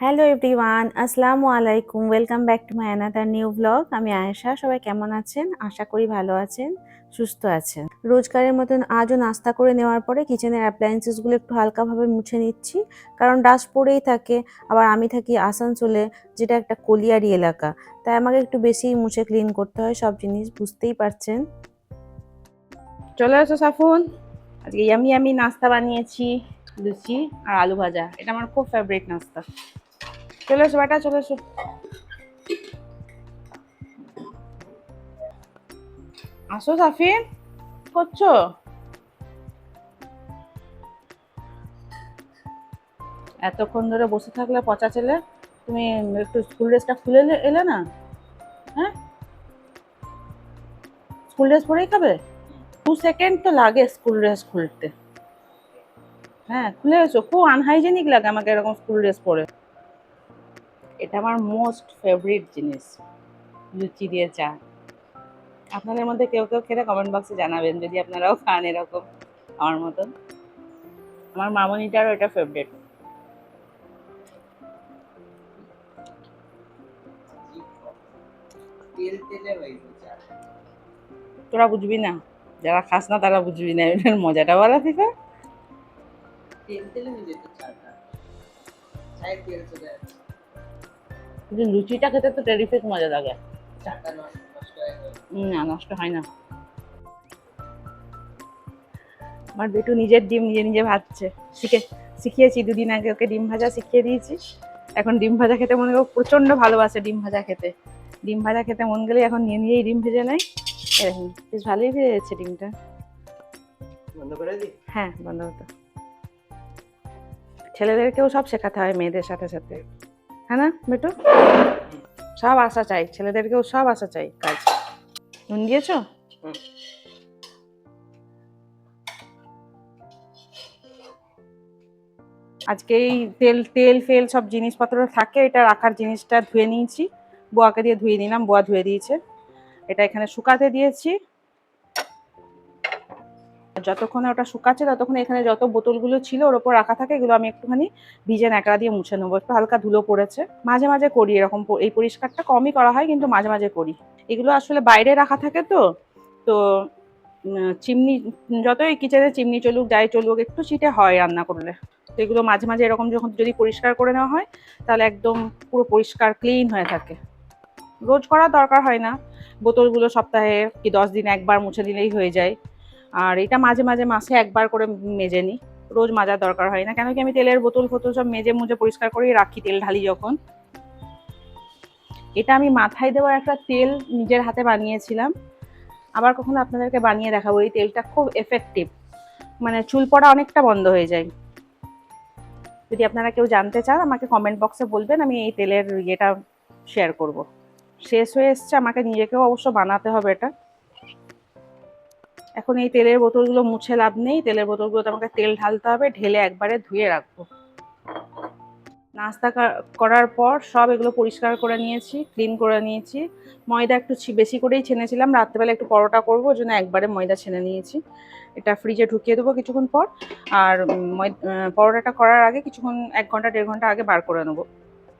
Hello everyone আসসালামু আলাইকুম welcome back to my another new blog আমি আয়েশা। সবাই কেমন আছেন? আশা করি ভালো আছেন, সুস্থ আছেন। রোজকারের মতন আজও নাস্তা করে নেওয়ার পরে কিচেনের অ্যাপ্লায়েন্সেসগুলো একটু হালকাভাবে মুছে নিচ্ছি। কারণ ডাস্ট পড়েই থাকে, আবার আমি থাকি আসানসোলে, যেটা একটা কলিয়ারি এলাকা। তাই আমাকে একটু বেশি মুছে ক্লিন করতে হয়, সব জিনিস বুঝতেই পারছেন। চলে আসো সাফুন আজকে আমি আমি নাস্তা বানিয়েছি, লুচি আর আলু ভাজা। এটা আমার খুব ফেভারিট নাস্তা। চলে এসো বেটা, চলে এসো। আসো সাফিন, করছ? এতক্ষণ ধরে বসে থাকলে পচা ছেলে, তুমি একটু স্কুল ড্রেসটা খুলে এলে- না? হ্যাঁ? স্কুল ড্রেস পরেই খাবে? দু সেকেন্ড তো লাগে স্কুল ড্রেস খুলতে। হ্যাঁ খুলে এসো, খুব আনহাইজেনিক লাগে আমাকে এরকম স্কুল ড্রেস পরে। এটা আমার মোস্ট ফেভারিট জিনিস, লুচি দিয়ে চা। আপনাদের মধ্যে কেউ কেউ খেলে কমেন্ট বক্সে জানাবেন, যদি আপনারাও খান এরকম আমার মতন। আমার মামনিটারও এটা ফেভারিট তোরা বুঝবি না, যারা খাস না তারা বুঝবি না এটার মজাটা বলা ফিফা তেল তেলে হয়ে যেত চাটা। চায়ের তেল চলে যাচ্ছে কিন্তু লুচিটা খেতে তো টেরিফিক মজা লাগে। হয়ে না নষ্ট হয় না। আমার বেটু নিজের ডিম নিজে নিজে ভাজছে। শিখে শিখিয়েছি দুদিন আগে ওকে ডিম ভাজা শিখিয়ে দিয়েছি। এখন ডিম ভাজা খেতে মনে করো প্রচণ্ড ভালোবাসে ডিম ভাজা খেতে। ডিম ভাজা খেতে মন গেলে এখন নিয়ে নিয়েই ডিম ভেজে নেয়। এরকম বেশ ভালোই ভেজে যাচ্ছে ডিমটা। বন্ধ করে দি? হ্যাঁ বন্ধ হতো। ছেলেদেরকেও সব শেখাতে হয় মেয়েদের সাথে সাথে। হ্যাঁ না, বেটু? সব আসা চাই, ছেলেদেরকেও সব আশা চাই, কাজ। নুন দিয়েছ। আজকে এই তেল তেল, ফেল সব জিনিসপত্র থাকে, এটা রাখার জিনিসটা ধুয়ে নিয়েছি। বোয়াকে দিয়ে ধুয়ে নিলাম, বোয়া ধুয়ে দিয়েছে। এটা এখানে শুকাতে দিয়েছি। যতক্ষণে ওটা শুকাচ্ছে, ততক্ষণ এখানে যত বোতলগুলো ছিল ওর ওপর রাখা থাকে, এগুলো আমি একটুখানি ভিজে ন্যাকড়া দিয়ে মুছে নেব। একটু হালকা ধুলো পড়েছে। মাঝে মাঝে করি এরকম এই পরিষ্কারটা কমই করা হয়, কিন্তু মাঝে মাঝে করি। এগুলো আসলে বাইরে রাখা থাকে তো তো চিমনি, যতই কিচেনে চিমনি চলুক, যাই চলুক, একটু চিটে হয় রান্না করলে। তো এগুলো মাঝে মাঝে এরকম যখন যদি পরিষ্কার করে নেওয়া হয়, তাহলে একদম পুরো পরিষ্কার, ক্লিন হয়ে থাকে। রোজ করার দরকার হয় না। বোতলগুলো সপ্তাহে কি দশ দিন একবার মুছে দিলেই হয়ে যায়। আর এটা মাঝে মাঝে মাসে একবার করে মেজে নিই। রোজ মাজার দরকার হয় না। কেন কি আমি তেলের বোতল ফোতল সব মেজে মুজে পরিষ্কার করেই রাখি তেল ঢালি যখন। এটা আমি মাথায় দেওয়ার একটা তেল নিজের হাতে বানিয়েছিলাম। আবার কখনো আপনাদেরকে বানিয়ে দেখাবো। এই তেলটা খুব এফেক্টিভ মানে চুল পড়া অনেকটা বন্ধ হয়ে যায়। যদি আপনারা কেউ জানতে চান, আমাকে কমেন্ট বক্সে বলবেন। আমি এই তেলের ইয়েটা শেয়ার করব। শেষ হয়ে এসছে। আমাকে নিজেকেও অবশ্য বানাতে হবে এটা। এখন এই তেলের বোতলগুলো মুছে লাভ নেই। তেলের বোতলগুলোতে আমাকে তেল ঢালতে হবে, ঢেলে একবারে ধুয়ে রাখব। নাস্তা করার পর সব এগুলো পরিষ্কার করে নিয়েছি, ক্লিন করে নিয়েছি। ময়দা একটু বেশি করেই ছেনেছিলাম। রাত্রেবেলা একটু পরোটা করব, ওই জন্য একবারে ময়দা ছেনে নিয়েছি। এটা ফ্রিজে ঢুকিয়ে দেবো কিছুক্ষণ পর। আর পরোটাটা করার আগে কিছুক্ষণ, এক ঘণ্টা, দেড় ঘণ্টা আগে বার করে নেব।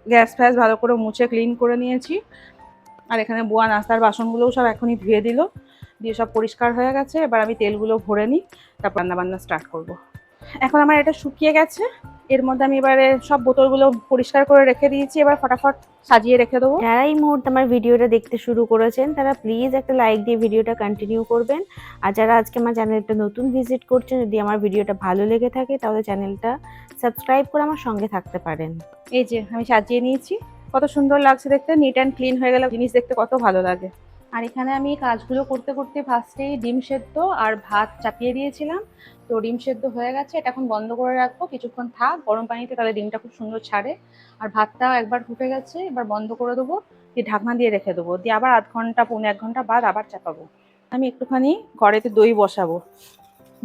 গ্যাস ফ্যাস ভালো করে মুছে, ক্লিন করে নিয়েছি। আর এখানে বোয়া নাস্তার বাসনগুলোও সব এখনই ধুয়ে দিল। দিয়ে সব পরিষ্কার হয়ে গেছে। এবার আমি তেলগুলো ভরে নিই তারপর রান্না বান্না স্টার্ট করব। এখন আমার এটা শুকিয়ে গেছে। এর মধ্যে আমি এবারে সব বোতলগুলো পরিষ্কার করে রেখে দিয়েছি। এবার ফটাফট সাজিয়ে রেখে দেবো। যারা এই মুহূর্তে আমার ভিডিওটা দেখতে শুরু করেছেন তারা প্লিজ একটা লাইক দিয়ে ভিডিওটা কন্টিনিউ করবেন। আর যারা আজকে আমার চ্যানেলটা নতুন ভিজিট করছেন যদি আমার ভিডিওটা ভালো লেগে থাকে তাহলে চ্যানেলটা সাবস্ক্রাইব করে আমার সঙ্গে থাকতে পারেন। এই যে আমি সাজিয়ে নিয়েছি। কত সুন্দর লাগছে দেখতে। নিট অ্যান্ড ক্লিন হয়ে গেলে। জিনিস দেখতে কত ভালো লাগে। আর এখানে আমি কাজগুলো করতে করতে ফার্স্টেই ডিম সেদ্ধ আর ভাত চাপিয়ে দিয়েছিলাম। তো ডিম সেদ্ধ হয়ে গেছে, এটা এখন বন্ধ করে রাখব, কিছুক্ষণ থাক, গরম পানিতে তাহলে ডিমটা খুব সুন্দর ছাড়ে। আর ভাতটাও একবার ফুটে গেছে, এবার বন্ধ করে দেবো, দিয়ে ঢাকনা দিয়ে রেখে দেবো, দিয়ে আবার আধ ঘণ্টা, পৌনে এক ঘণ্টা বাদ আবার চাপাবো। আমি একটুখানি ঘরেতে দই বসাবো।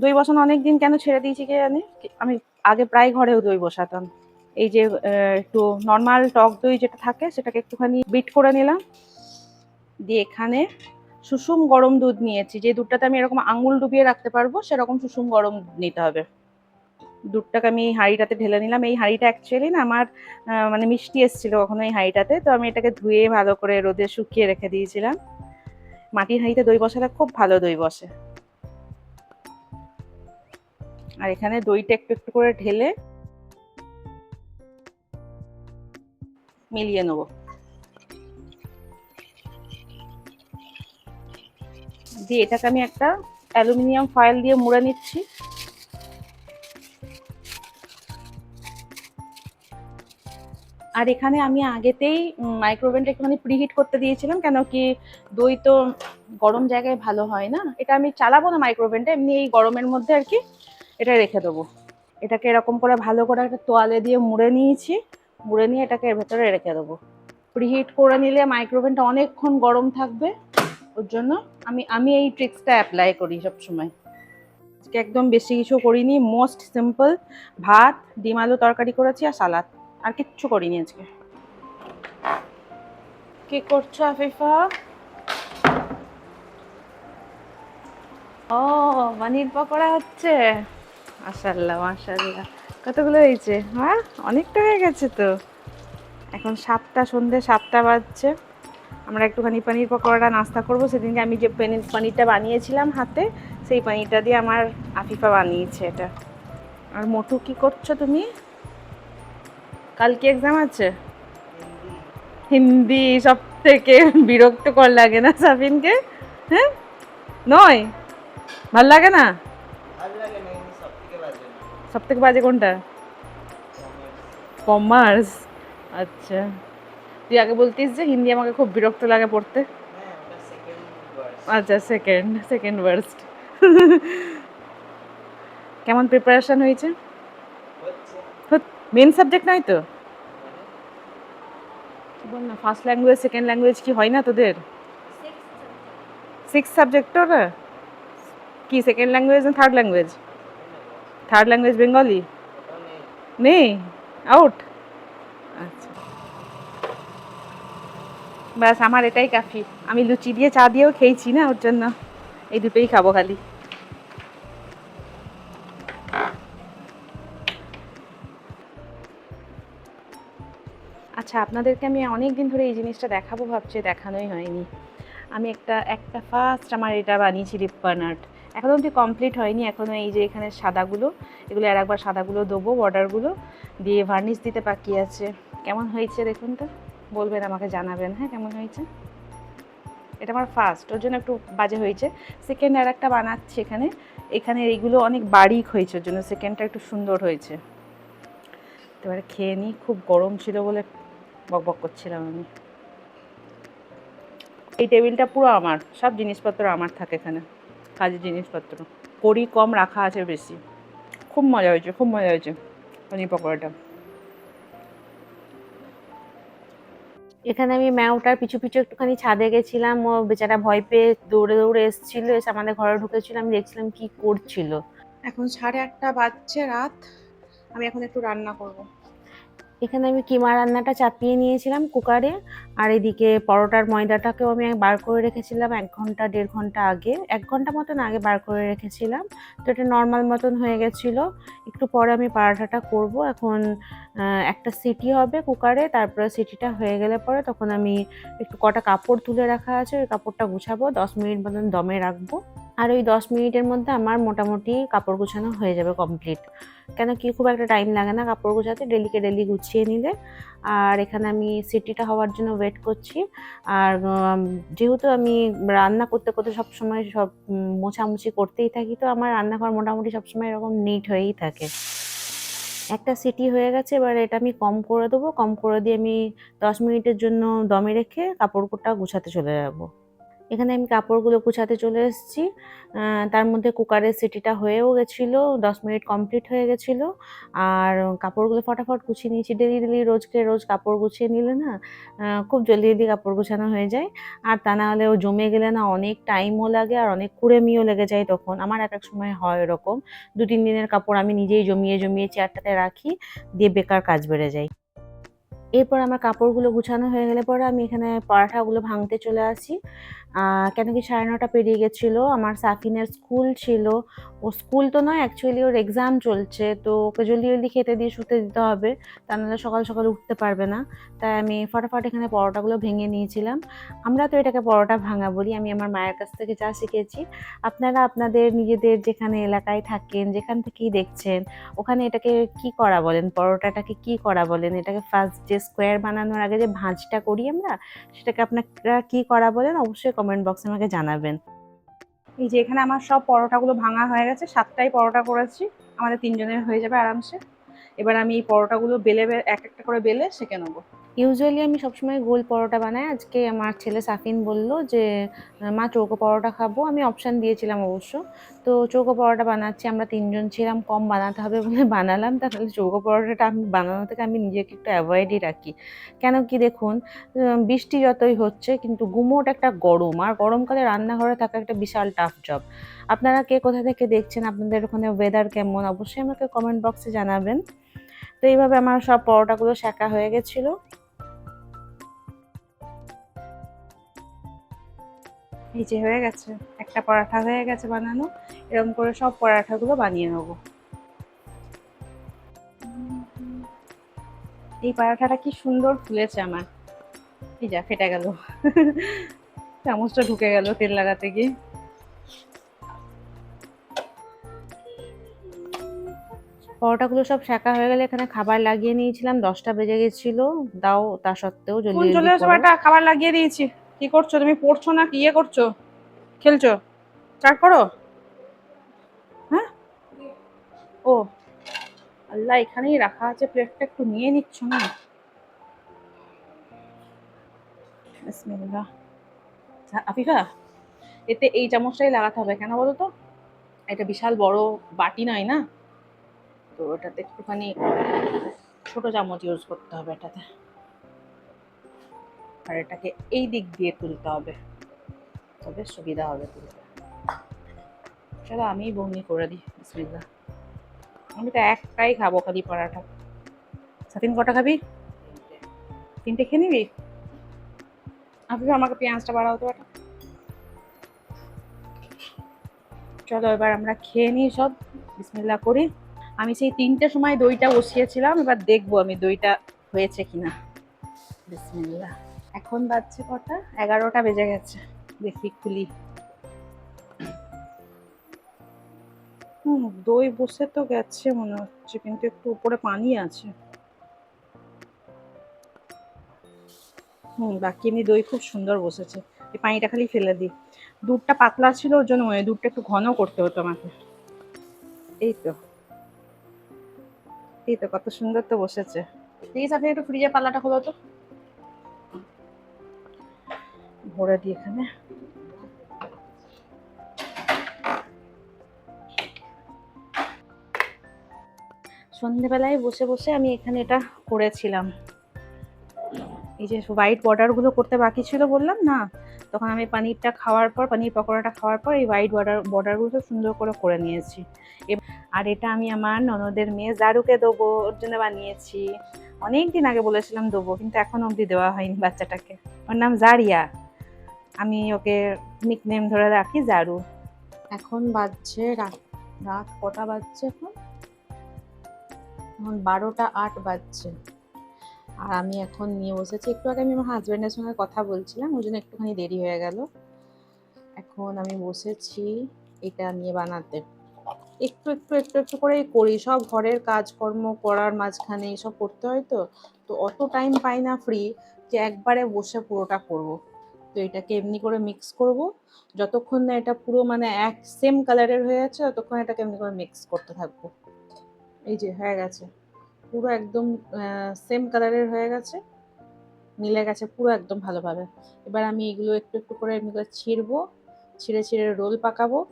দই বসানো অনেক দিন কেন ছেড়ে দিয়েছি কে জানি? আমি আগে প্রায় ঘরেও দই বসাতাম। এই যে একটু নর্মাল টক দই যেটা থাকে, সেটাকে একটুখানি বিট করে নিলাম। দিয়ে এখানে সুষুম গরম দুধ নিয়েছি। যে দুধটাতে আমি এরকম আঙুল ডুবিয়ে রাখতে পারব, সেরকম সুষুম গরম নিতে হবে। দুধটাকে আমি এই হাঁড়িটাতে ঢেলে নিলাম। এই হাঁড়িটা অ্যাকচুয়ালি না আমার মানে মিষ্টি এসেছিল কখনো এই হাঁড়িটাতে। তো আমি এটাকে ধুয়ে ভালো করে রোদে শুকিয়ে রেখে দিয়েছিলাম। মাটির হাঁড়িতে দই বসালে খুব ভালো দই বসে। আর এখানে দইটা একটু একটু করে ঢেলে মিলিয়ে নেব। দিয়ে এটাকে আমি একটা অ্যালুমিনিয়াম ফয়েল দিয়ে মুড়ে নিচ্ছি। আর এখানে আমি আগেতেই মাইক্রোওভেনটা একটুখানি প্রিহিট করতে দিয়েছিলাম, কেন কি দই তো গরম জায়গায় ভালো হয় না। এটা আমি চালাবো না মাইক্রোওভেনটা, এমনি এই গরমের মধ্যে আর কি এটা রেখে দেবো। এটাকে এরকম করে ভালো করে একটা তোয়ালে দিয়ে মুড়ে নিয়েছি, মুড়ে নিয়ে এটাকে এর ভেতরে রেখে দেবো। প্রিহিট করে নিলে মাইক্রোওভেনটা অনেকক্ষণ গরম থাকবে, ওর জন্য। আমি আমি এই ট্রিক্সটা অ্যাপ্লাই করি সবসময়। একদম বেশি কিছু করিনি মোস্ট সিম্পল ভাত, ডিম, আলু তরকারি করেছি আর সালাদ। আর কিচ্ছু করিনি আজকে। কি করছ আফিফা? ও, পানির পকোড়া হচ্ছে? মাশাল্লাহ মাশাল্লাহ কতগুলো হয়েছে? হ্যাঁ অনেকটা হয়ে গেছে তো। এখন সাতটা, সন্ধে সাতটা বাজছে। আমরা একটুখানি পানির পকোড়াটা নাস্তা করব। সেদিনকে আমি যে পানির পানিরটা বানিয়েছিলাম হাতে, সেই পানিরটা দিয়ে আমার আফিফা বানিয়েছে এটা। আর মোটু কি করছ তুমি? কাল কি এক্সাম আছে? হিন্দি সব থেকে বিরক্তকর লাগে না সাবিনকে হ্যাঁ? নয়? ভালো লাগে না? সব থেকে বাজে কোনটা? কমার্স। আচ্ছা। তুই আগে বলতিস যে হিন্দি আমাকে খুব বিরক্ত লাগে পড়তে? আচ্ছা সেকেন্ড সেকেন্ড ওয়ার্স্ট কেমন প্রিপারেশন হয়েছে? মেন সাবজেক্ট নয় তো? বল না ফার্স্ট ল্যাঙ্গুয়েজ সেকেন্ড ল্যাঙ্গুয়েজ কি হয় না তোদের? সিক্স সাবজেক্ট ওরা? কি সেকেন্ড ল্যাঙ্গুয়েজ না third language third language Bengali নেই। আউট আচ্ছা। ব্যাস, আমার এটাই কাফি। আমি লুচি দিয়ে চা দিয়েও খেয়েছি না, ওর জন্য। এই দুটোই খাব খালি। আচ্ছা আপনাদেরকে আমি অনেক দিন ধরে এই জিনিসটা দেখাবো, ভাবছি দেখানোই হয়নি। আমি একটা একটা ফার্স্ট আমার এটা বানিয়েছি লিপ বার্নার্ট এখনও অবধি কমপ্লিট হয়নি এখনও এই যে এখানে সাদাগুলো, এগুলো আর একবার সাদাগুলো দেবো বর্ডারগুলো দিয়ে ভার্নিশ দিতে বাকি আছে। কেমন হয়েছে দেখুন তো। বলবেন, আমাকে জানাবেন। হ্যাঁ কেমন হয়েছে? এটা আমার ফার্স্ট ওর জন্য একটু বাজে হয়েছে। সেকেন্ড আর একটা বানাচ্ছি এখানে। এখানে এইগুলো অনেক বারিক হয়েছে, ওর জন্য সেকেন্ডটা একটু সুন্দর হয়েছে। এবারে খেয়ে নিই, খুব গরম ছিল বলে বক বক করছিলাম আমি। এই টেবিলটা পুরো আমার, সব জিনিসপত্র আমার থাকে এখানে, কাজের জিনিসপত্র। করি কম রাখা আছে বেশি। খুব মজা হয়েছে, খুব মজা হয়েছে। পনির পকোড়াটা। এখানে আমি ম্যাওটার পিছু পিছু একটুখানি ছাদে গেছিলাম। ও বেচারা ভয় পেয়ে দৌড়ে দৌড়ে এসেছিল, এসে আমাদের ঘরে ঢুকেছিল। আমি দেখছিলাম কি করছিল। এখন সাড়ে আটটা বাজছে রাত। আমি এখন একটু রান্না করব। এখানে আমি কিমা রান্নাটা চাপিয়ে নিয়েছিলাম কুকারে, আর এদিকে পরোটার ময়দাটাকেও আমি বার করে রেখেছিলাম এক ঘণ্টা, দেড় ঘণ্টা আগে। এক ঘণ্টা মতন আগে বার করে রেখেছিলাম। তো এটা নর্মাল মতন হয়ে গেছিল। একটু পরে আমি পরাঠাটা করব। এখন একটা সিটি হবে কুকারে, তারপরে সিটিটা হয়ে গেলে পরে তখন আমি একটু কটা কাপড় তুলে রাখা আছে, ওই কাপড়টা গুছাবো, দশ মিনিট মতন দমে রাখব। আর ওই দশ মিনিটের মধ্যে আমার মোটামুটি কাপড় গুছানো হয়ে যাবে কমপ্লিট কেন কি, খুব একটা টাইম লাগে না কাপড় গোছাতে, ডেলিকে ডেলি গুছিয়ে নিলে। আর এখানে আমি সিটিটা হওয়ার জন্য ওয়েট করছি। আর যেহেতু আমি রান্না করতে করতে সব সময় সব মোছামুছি করতেই থাকি, তো আমার রান্নাঘর মোটামুটি সবসময় এরকম নিট হয়েই থাকে। একটা সিটি হয়ে গেছে, এবার এটা আমি কম করে দেবো। কম করে দিয়ে আমি দশ মিনিটের জন্য দমে রেখে কাপড়টা গুছাতে চলে যাব। এখানে আমি কাপড়গুলো গুছাতে চলে এসেছি। তার মধ্যে কুকারের সিটিটা হয়েও গেছিল, দশ মিনিট কমপ্লিট হয়ে গেছিল। আর কাপড়গুলো ফটাফট গুছিয়ে নিয়েছি। ডেলি ডেলি রোজকে রোজ কাপড় গুছিয়ে নিলে না খুব জলদি জলদি কাপড় গুছানো হয়ে যায়। আর তা না হলে ও জমে গেলে না অনেক টাইমও লাগে আর অনেক কুড়েমিও লেগে যায় তখন। আমার এক এক সময় হয় এরকম দু তিন দিনের কাপড় আমি নিজেই জমিয়ে জমিয়ে চেয়ারটাতে রাখি, দিয়ে বেকার কাজ বেড়ে যায়। এরপর আমার কাপড়গুলো গুছানো হয়ে গেলে পরে আমি এখানে পরাঠাগুলো ভাঙতে চলে আসি। কেন কি সাড়ে নটা পেরিয়ে গেছিল, আমার সাফিনের স্কুল ছিল। ও স্কুল তো নয় অ্যাকচুয়ালি ওর এক্সাম চলছে, তো ওকে জলদি জলদি খেতে দিয়ে শুতে দিতে হবে, তা নাহলে সকাল সকাল উঠতে পারবে না। তাই আমি ফটাফট এখানে পরোটাগুলো ভেঙে নিয়েছিলাম। আমরা তো এটাকে পরোটা ভাঙা বলি, আমি আমার মায়ের কাছ থেকে যা শিখেছি। আপনারা আপনাদের নিজেদের যেখানে এলাকায় থাকেন, যেখান থেকেই দেখছেন, ওখানে এটাকে কি করা বলেন? পরোটাটাকে কি করা বলেন? এটাকে ফার্স্ট যে স্কোয়ার বানানোর আগে যে ভাঁজটা করি আমরা, সেটাকে আপনারা কি করা বলেন অবশ্যই কমেন্ট বক্সে আমাকে জানাবেন। এই যে এখানে আমার সব পরোটাগুলো ভাঙা হয়ে গেছে, সাতটাই পরোটা করেছি, আমাদের তিনজনের হয়ে যাবে আরামসে। এবার আমি এই পরোটাগুলো বেলে এক একটা করে বেলে সেঁকে নেব। ইউজুয়ালি আমি সবসময় গোল পরোটা বানাই। আজকে আমার ছেলে সাফিন বলল যে, মা, চৌকো পরোটা খাব। আমি অপশান দিয়েছিলাম অবশ্য। তো চৌকো পরোটা বানাচ্ছি, আমরা তিনজন ছিলাম, কম বানাতে হবে বলে বানালাম। তাহলে চৌকো পরোটাটা আমি, বানানো থেকে আমি নিজেকে একটু অ্যাভয়েডই রাখি। কেন কি দেখুন বৃষ্টি যতই হচ্ছে, কিন্তু গুমোট একটা গরম। আর গরমকালে রান্নাঘরে থাকা একটা বিশাল টাফ জব আপনারা কে কোথা থেকে দেখছেন? আপনাদের ওখানে ওয়েদার কেমন? অবশ্যই আমাকে কমেন্ট বক্সে জানাবেন। তো এইভাবে আমার সব পরোটাগুলো শেখা হয়ে গেছিল। এই যে হয়ে গেছে একটা পরাঠা হয়ে গেছে বানানো। এরকম করে সব পরাঠাগুলো বানিয়ে নেব। এই পরাঠাটা কি সুন্দর ফুলেছে আমার। এই যা ফেটে গেল। চামচটা ঢুকে গেল তেল লাগাতে গিয়ে। পরোটাগুলো সব শাকা হয়ে গেলে এখানে খাবার লাগিয়ে নিয়েছিলাম দশটা বেজে গেছিল। দাও তা সত্ত্বেও জলদি খাবার লাগিয়ে দিয়েছি। কি করছ? তুমি পড়ছো না কি? ইয়ে করছ? খেলছো? চাট করো। হ্যাঁ? ও, আল্লাহ, এখানেই রাখা আছে প্লেটটা একটু নিয়ে নিচ্ছ না? আফিফা, এতে এই চামচটাই লাগাতে হবে কেন বলো তো? এটা বিশাল বড় বাটি নয় না? তো ওটাতে একটুখানি ছোট চামচ ইউজ করতে হবে এটাতে। আর এটাকে এই দিক দিয়ে তুলতে হবে। তবে সুবিধা হবে তুলতে। চলো আমি বমি করে দিই, বিসমিল্লাহ। আমি তো একটাই খাব খালি পরাঠা সাতিন কটা খাবি? তিনটে। খেয়ে নিবি? আপনি আমাকে পেঁয়াজটা বাড়াও তো একটা চলো এবার আমরা খেয়ে নিই সব, বিসমিল্লাহ করি। আমি সেই তিনটের সময় দইটা বসিয়েছিলাম, এবার দেখব আমি দইটা হয়েছে কিনা। বিসমিল্লাহ। এখন বাজছে কটা? এগারোটা বেজে গেছে। দেখি, খুলি। হুম, দই বসে তো গেছে মনে হচ্ছে, কিন্তু একটু উপরে পানি আছে। হুম, বাকি এমনি দই খুব সুন্দর বসেছে। এই পানিটা খালি ফেলে দিই। দুধটা পাতলা ছিল, ওর জন্য মনে দুধটা একটু ঘন করতে হতো আমাকে। এই তো। এই তো, কত সুন্দর তো বসেছে। ঠিক আছে, আপনি একটু ফ্রিজের পাল্লাটা খোলো তো। ভরে দিই এখানে। সন্ধেবেলায় বসে বসে আমি এখানে এটা করেছিলাম। এই যে হোয়াইট বর্ডারগুলো করতে বাকি ছিল বললাম না, তখন আমি পানিরটা খাওয়ার পর, পানির পকোড়াটা খাওয়ার পর এই হোয়াইট বর্ডার বর্ডারগুলো সুন্দর করে করে নিয়েছি। আর এটা আমি আমার ননদের মেয়ে জারুকে দেবো, ওর জন্য বানিয়েছি। অনেক দিন আগে বলেছিলাম দেবো, কিন্তু এখন অবধি দেওয়া হয়নি বাচ্চাটাকে। ওর নাম জারিয়া। আমি ওকে নিকনেম ধরে রাখি জারু। এখন বাজছে রাত রাত কটা বাজছে এখন? এখন বারোটা আট বাজছে। আর আমি এখন নিয়ে বসেছি। একটু আগে আমি আমার হাজব্যান্ডের সঙ্গে কথা বলছিলাম ওই জন্য একটুখানি দেরি হয়ে গেল। এখন আমি বসেছি, এটা নিয়ে বানাতে। একটু একটু একটু একটু করেই করি। সব ঘরের কাজকর্ম করার মাঝখানে এসব করতে হয় তো? তো অত টাইম পাই না ফ্রি যে একবারে বসে পুরোটা করব। তো এটাকে এমনি করে মিক্স করব। যতক্ষণ না এটা পুরো মানে এক সেম কালারের হয়ে যাচ্ছে, ততক্ষণ এটাকে এমনি করে মিক্স করতে থাকব। এই যে হয়ে গেছে। পুরো একদম সেম কালারের হয়ে গেছে। মিলে গেছে পুরো একদম ভালোভাবে। এবার আমি এগুলো একটু একটু করে এমনি করে ছিঁড়বো। ছিঁড়ে ছিঁড়ে রোল পাকাবো।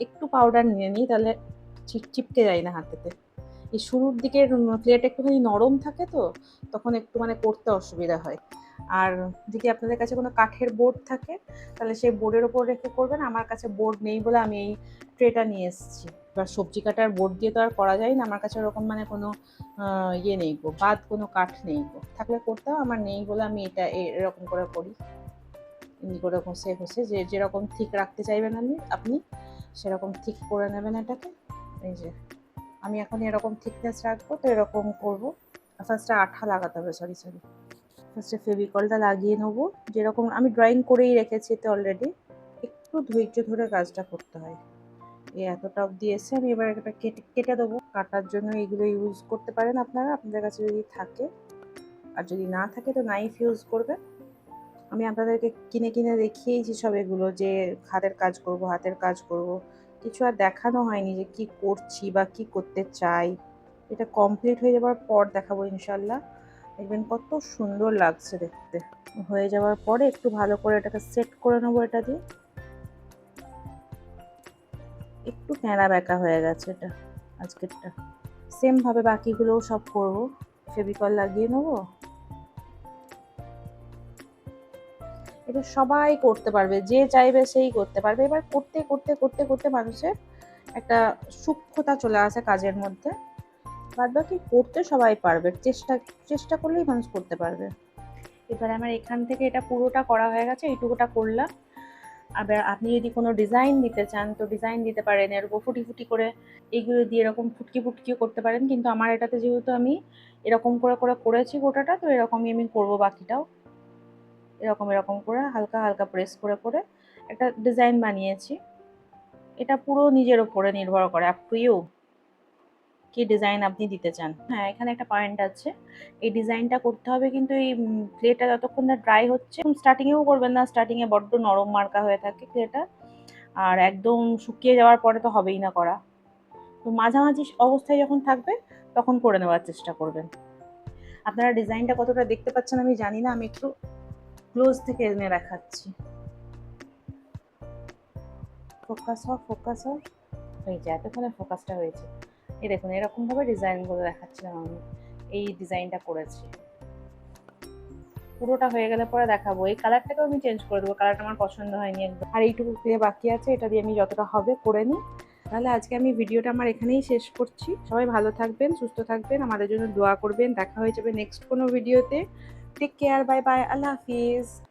একটু পাউডার নিয়ে নিই, তাহলে চিপ চিপকে যায় না হাতেতে। এই শুরুর দিকে প্লেট একটুখানি নরম থাকে তো, তখন একটু মানে করতে অসুবিধা হয়। আর যদি আপনাদের কাছে কোনো কাঠের বোর্ড থাকে, তাহলে সেই বোর্ডের ওপর রেখে করবেন। আমার কাছে বোর্ড নেই বলে আমি এই ট্রেটা নিয়ে এসেছি। এবার সবজি কাটার বোর্ড দিয়ে তো আর করা যায় না। আমার কাছে ওরকম মানে কোনো ইয়ে নেই গো, বাদ কোনো কাঠ নেই গো। থাকলে করতেও আমার নেই বলে আমি এটা এরকম করে করি। এমনি করে ঘষে ঘষে যে যেরকম ঠিক রাখতে চাইবেন আমি আপনি সেরকম ঠিক করে নেবেন এটাকে। এই যে, আমি এখন এরকম থিকনেস রাখব, তো এরকম করব। ফার্স্টে আঠা লাগাতে হবে সরি সরি ফার্স্টে ফেভিকলটা লাগিয়ে নেব। যেরকম আমি ড্রয়িং করেই রেখেছি তো অলরেডি একটু ধৈর্য ধরে কাজটা করতে হয়। এই এতটা অব্দি এসে আমি এবার একটা কেটে কেটে দেবো। কাটার জন্য এগুলো ইউজ করতে পারেন আপনারা, আপনাদের কাছে যদি থাকে। আর যদি না থাকে তো নাইফ ইউজ করবে আমি আপনাদেরকে কিনে কিনে দেখিয়েছি সব এগুলো যে হাতের কাজ করব, হাতের কাজ করব। কিছু আর দেখানো হয়নি যে কি করছি বা কি করতে চাই। এটা কমপ্লিট হয়ে যাওয়ার পর দেখাবো ইনশাল্লাহ দেখবেন কত সুন্দর লাগছে দেখতে। হয়ে যাওয়ার পরে একটু ভালো করে এটাকে সেট করে নেব এটা দিয়ে। একটু ক্যাঁড়া ব্যাকা হয়ে গেছে এটা, আজকেরটা। সেম ভাবে বাকিগুলোও সব করব। ফেভিকল লাগিয়ে নেব। এটা সবাই করতে পারবে, যে চাইবে সেই করতে পারবে। এবার করতে করতে করতে করতে মানুষের একটা সূক্ষ্মতা চলে আসে কাজের মধ্যে। বাদ বাকি করতে সবাই পারবে। চেষ্টা চেষ্টা করলেই মানুষ করতে পারবে। এবার আমার এখান থেকে এটা পুরোটা করা হয়ে গেছে, এইটুকুটা করলাম। আবার আপনি যদি কোনো ডিজাইন দিতে চান, তো ডিজাইন দিতে পারেন। এর উপর ফুটি ফুটি করে এগুলো দিয়ে এরকম ফুটকি ফুটকিও করতে পারেন। কিন্তু আমার এটাতে যেহেতু আমি এরকম করে করে করেছি গোটাটা, তো এরকমই আমি করব বাকিটাও। এরকম এরকম করে হালকা হালকা প্রেস করে করে একটা ডিজাইন বানিয়েছি। এটা পুরো নিজের ওপরে নির্ভর করে আপ টু ইউ কি ডিজাইন আপনি দিতে চান? হ্যাঁ এখানে একটা পয়েন্ট আছে। এই ডিজাইনটা করতে হবে কিন্তু এই ক্লেটা যতক্ষণ না ড্রাই হচ্ছে স্টার্টিংয়েও করবেন না স্টার্টিংয়ে বড্ড নরম মার্কা হয়ে থাকে ক্লেটা আর একদম শুকিয়ে যাওয়ার পরে তো হবেই না করা। তো মাঝামাঝি অবস্থায় যখন থাকবে, তখন করে নেওয়ার চেষ্টা করবেন। আপনারা ডিজাইনটা কতটা দেখতে পাচ্ছেন আমি জানি না, আমি একটু ক্লোজ থেকে এনে দেখাচ্ছি। ফোকাস হ ফোকাস হ এই যে এতক্ষণে ফোকাসটা হয়েছে। এই দেখুন এরকম ভাবে ডিজাইনগুলো দেখাচ্ছিলাম আমি। এই ডিজাইনটা করেছি। পুরোটা হয়ে গেলে পরে দেখাবো। এই কালারটাকেও আমি চেঞ্জ করে দেবো। কালারটা আমার পছন্দ হয়নি একদম। আর এইটুকু দিয়ে বাকি আছে, এটা দিয়ে আমি যতটা হবে করে নিই। তাহলে আজকে আমি ভিডিওটা আমার এখানেই শেষ করছি। সবাই ভালো থাকবেন, সুস্থ থাকবেন, আমাদের জন্য দোয়া করবেন। দেখা হয়ে যাবে নেক্সট কোনো ভিডিওতে take care bye bye Allah হাফিজ।